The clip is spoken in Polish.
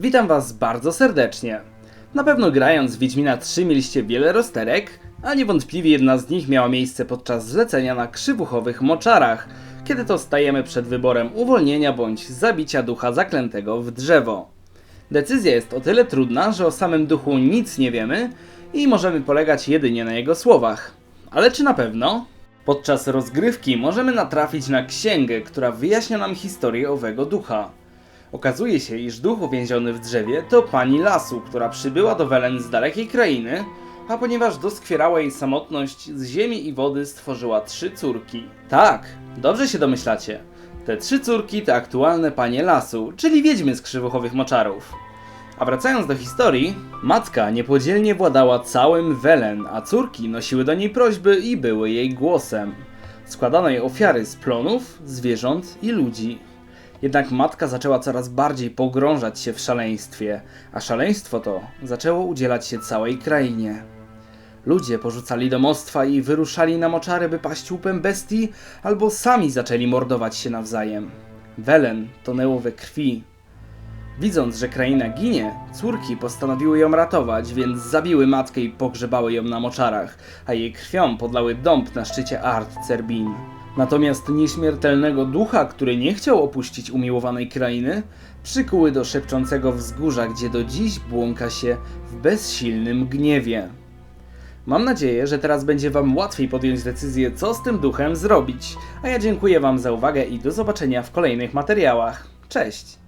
Witam Was bardzo serdecznie. Na pewno grając w Wiedźmina 3 mieliście wiele rozterek, a niewątpliwie jedna z nich miała miejsce podczas zlecenia na krzywuchowych moczarach, kiedy to stajemy przed wyborem uwolnienia bądź zabicia ducha zaklętego w drzewo. Decyzja jest o tyle trudna, że o samym duchu nic nie wiemy i możemy polegać jedynie na jego słowach. Ale czy na pewno? Podczas rozgrywki możemy natrafić na księgę, która wyjaśnia nam historię owego ducha. Okazuje się, iż duch uwięziony w drzewie to pani lasu, która przybyła do Welen z dalekiej krainy, a ponieważ doskwierała jej samotność, z ziemi i wody stworzyła trzy córki. Tak, dobrze się domyślacie. Te trzy córki to aktualne panie lasu, czyli wiedźmy z krzywuchowych moczarów. A wracając do historii, matka niepodzielnie władała całym Welen, a córki nosiły do niej prośby i były jej głosem. Składano jej ofiary z plonów, zwierząt i ludzi. Jednak matka zaczęła coraz bardziej pogrążać się w szaleństwie, a szaleństwo to zaczęło udzielać się całej krainie. Ludzie porzucali domostwa i wyruszali na moczary, by paść łupem bestii, albo sami zaczęli mordować się nawzajem. Welen tonęło we krwi. Widząc, że kraina ginie, córki postanowiły ją ratować, więc zabiły matkę i pogrzebały ją na moczarach, a jej krwią podlały dąb na szczycie Art Cerbin. Natomiast nieśmiertelnego ducha, który nie chciał opuścić umiłowanej krainy, przykuły do szepczącego wzgórza, gdzie do dziś błąka się w bezsilnym gniewie. Mam nadzieję, że teraz będzie Wam łatwiej podjąć decyzję, co z tym duchem zrobić. A ja dziękuję Wam za uwagę i do zobaczenia w kolejnych materiałach. Cześć!